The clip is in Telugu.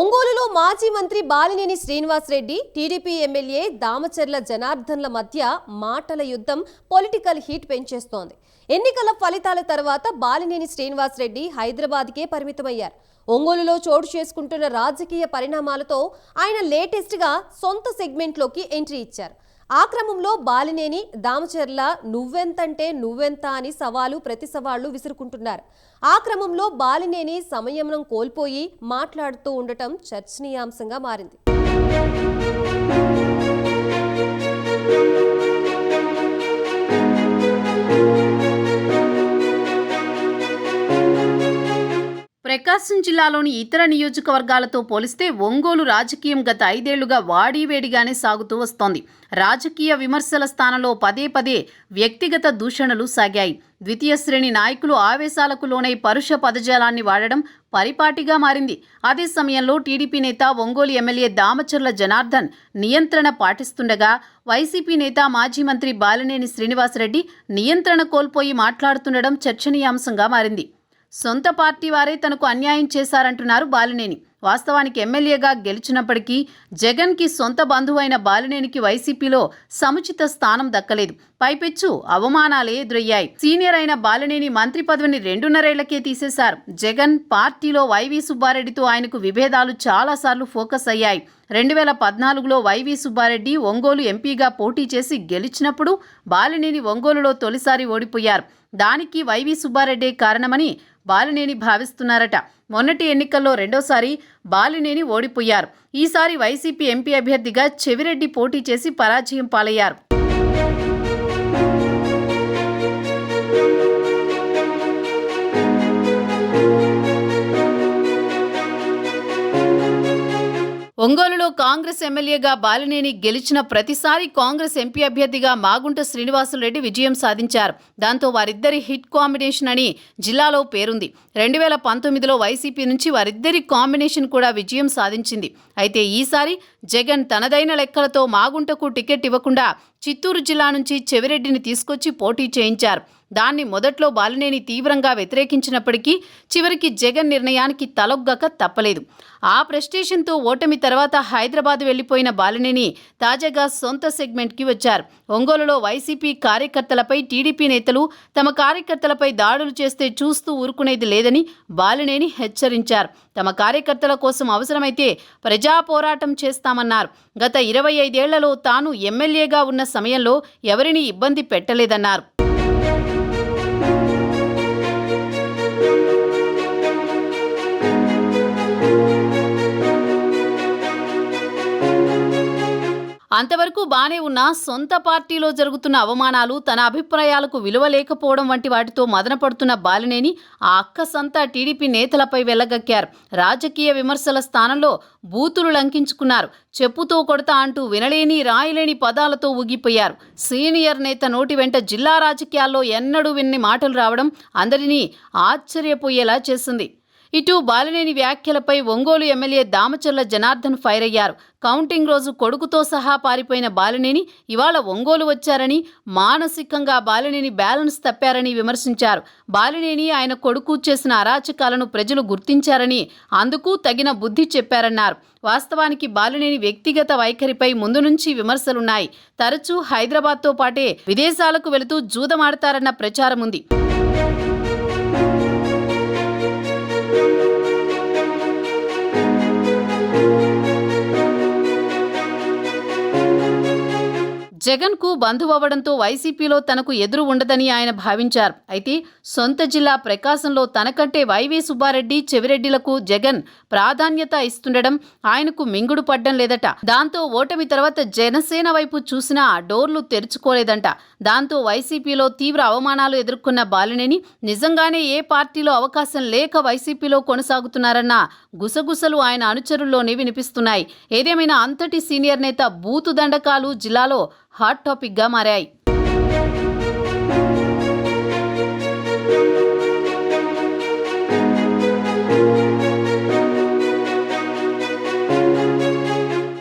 ఒంగోలులో మాజీ మంత్రి బాలినేని శ్రీనివాసరెడ్డి టీడీపీ ఎమ్మెల్యే దామచర్ల జనార్దన్ల మధ్య మాటల యుద్ధం పొలిటికల్ హీట్ పెంచేస్తోంది. ఎన్నికల ఫలితాల తర్వాత బాలినేని శ్రీనివాసరెడ్డి హైదరాబాద్కే పరిమితమయ్యారు. ఒంగోలులో చోటు చేసుకుంటున్న రాజకీయ పరిణామాలతో ఆయన లేటెస్ట్గా సొంత సెగ్మెంట్లోకి ఎంట్రీ ఇచ్చారు. ఆ క్రమంలో బాలినేని దామచర్ల నువ్వెంతంటే నువ్వెంత అని సవాలు ప్రతి సవాళ్ళు విసురుకుంటున్నారు. ఆ క్రమంలో బాలినేని సంయమనం కోల్పోయి మాట్లాడుతూ ఉండటం చర్చనీయాంశంగా మారింది. ప్రకాశం జిల్లాలోని ఇతర నియోజకవర్గాలతో పోలిస్తే ఒంగోలు రాజకీయం గత ఐదేళ్ళుగా వాడివేడిగానే సాగుతూ వస్తోంది. రాజకీయ విమర్శల స్థానంలో పదే పదే వ్యక్తిగత దూషణలు సాగాయి. ద్వితీయ శ్రేణి నాయకులు ఆవేశాలకు లోనై పరుష పదజాలాన్ని వాడడం పరిపాటిగా మారింది. అదే సమయంలో టీడీపీ నేత ఒంగోలు ఎమ్మెల్యే దామచర్ల జనార్దన్ నియంత్రణ పాటిస్తుండగా వైసీపీ నేత మాజీ మంత్రి బాలినేని శ్రీనివాసరెడ్డి నియంత్రణ కోల్పోయి మాట్లాడుతుండడం చర్చనీయాంశంగా మారింది. సొంత పార్టీ వారే తనకు అన్యాయం చేశారంటున్నారు బాలినేని. వాస్తవానికి ఎమ్మెల్యేగా గెలిచినప్పటికీ జగన్కి సొంత బంధువైన బాలినేనికి వైసీపీలో సముచిత స్థానం దక్కలేదు. పైపెచ్చు అవమానాలే ఎదురయ్యాయి. సీనియర్ అయిన బాలినేని మంత్రి పదవిని రెండున్నరేళ్ళకే తీసేశారు. జగన్ పార్టీలో వైవి సుబ్బారెడ్డితో ఆయనకు విభేదాలు చాలాసార్లు ఫోకస్ అయ్యాయి. రెండు వేల పద్నాలుగులో వైవి సుబ్బారెడ్డి ఒంగోలు ఎంపీగా పోటీ చేసి గెలిచినప్పుడు బాలినేని ఒంగోలులో తొలిసారి ఓడిపోయారు. దానికి వైవి సుబ్బారెడ్డే కారణమని బాలినేని భావిస్తున్నారట. మొన్నటి ఎన్నికల్లో రెండోసారి బాలినేని ఓడిపోయారు. ఈసారి వైసీపీ ఎంపీ అభ్యర్థిగా చెవిరెడ్డి పోటీ చేసి పరాజయం పాలయ్యారు. ఒంగోలులో కాంగ్రెస్ ఎమ్మెల్యేగా బాలినేని గెలిచిన ప్రతిసారి కాంగ్రెస్ ఎంపీ అభ్యర్థిగా మాగుంట శ్రీనివాసులరెడ్డి విజయం సాధించారు. దాంతో వారిద్దరి హిట్ కాంబినేషన్ అని జిల్లాలో పేరుంది. రెండు వేల పంతొమ్మిదిలో వైసీపీ నుంచి వారిద్దరి కాంబినేషన్ కూడా విజయం సాధించింది. అయితే ఈసారి జగన్ తనదైన లెక్కలతో మాగుంటకు టికెట్ ఇవ్వకుండా చిత్తూరు జిల్లా నుంచి చెవిరెడ్డిని తీసుకొచ్చి పోటీ చేయించారు. దాన్ని మొదట్లో బాలినేని తీవ్రంగా వ్యతిరేకించినప్పటికీ చివరికి జగన్ నిర్ణయానికి తలొగ్గక తప్పలేదు. ఆ ప్రెస్టేషన్తో ఓటమి తర్వాత హైదరాబాద్ వెళ్ళిపోయిన బాలినేని తాజాగా సొంత సెగ్మెంట్కి వచ్చారు. ఒంగోలులో వైసీపీ కార్యకర్తలపై టీడీపీ నేతలు తమ కార్యకర్తలపై దాడులు చేస్తే చూస్తూ ఊరుకునేది లేదని బాలినేని హెచ్చరించారు. తమ కార్యకర్తల కోసం అవసరమైతే ప్రజా పోరాటం చేస్తామన్నారు. గత ఇరవై ఐదేళ్ళలో తాను ఎమ్మెల్యేగా ఉన్న సమయంలో ఎవరినీ ఇబ్బంది పెట్టలేదన్నారు. అంతవరకు బానే ఉన్న సొంత పార్టీలో జరుగుతున్న అవమానాలు తన అభిప్రాయాలకు విలువ లేకపోవడం వంటి వాటితో మదనపడుతున్న బాలినేని ఆ అక్కసంతా టీడీపీ నేతలపై వెళ్ళగక్కారు రాజకీయ విమర్శల స్థానంలో బూతులు లంకించుకున్నారు. చెప్పుతో కొడతా అంటూ వినలేని రాయలేని పదాలతో ఊగిపోయారు. సీనియర్ నేత నోటి వెంట జిల్లా రాజకీయాల్లో ఎన్నడూ విన్ని మాటలు రావడం అందరినీ ఆశ్చర్యపోయేలా చేసింది. ఇటు బాలినేని వ్యాఖ్యలపై ఒంగోలు ఎమ్మెల్యే దామచర్ల జనార్దన్ ఫైర్ అయ్యారు. కౌంటింగ్ రోజు కొడుకుతో సహా పారిపోయిన బాలినేని ఇవాళ ఒంగోలు వచ్చారని మానసికంగా బాలినేని బ్యాలెన్స్ తప్పారని విమర్శించారు. బాలినేని ఆయన కొడుకు చేసిన అరాచకాలను ప్రజలు గుర్తించారని అందుకు తగిన బుద్ధి చెప్పారన్నారు. వాస్తవానికి బాలినేని వ్యక్తిగత వైఖరిపై ముందు నుంచి విమర్శలున్నాయి. తరచూ హైదరాబాద్తో పాటే విదేశాలకు వెళుతూ జూదమాడతారన్న ప్రచారం ఉంది. జగన్కు బంధువవ్వడంతో వైసీపీలో తనకు ఎదురు ఉండదని ఆయన భావించారు. అయితే సొంత జిల్లా ప్రకాశంలో తనకంటే వైవి సుబ్బారెడ్డి చెవిరెడ్డిలకు జగన్ ప్రాధాన్యత ఇస్తుండడం ఆయనకు మింగుడు పడ్డం లేదట. దాంతో ఓటమి తర్వాత జనసేన వైపు చూసినా డోర్లు తెరుచుకోలేదంట. దాంతో వైసీపీలో తీవ్ర అవమానాలు ఎదుర్కొన్న బాలినేని నిజంగానే ఏ పార్టీలో అవకాశం లేక వైసీపీలో కొనసాగుతున్నారన్న గుసగుసలు ఆయన అనుచరుల్లోనే వినిపిస్తున్నాయి. ఏదేమైనా అంతటి సీనియర్ నేత బూతు దండకాలు జిల్లాలో హాట్ టాపిక్గా మారాయి.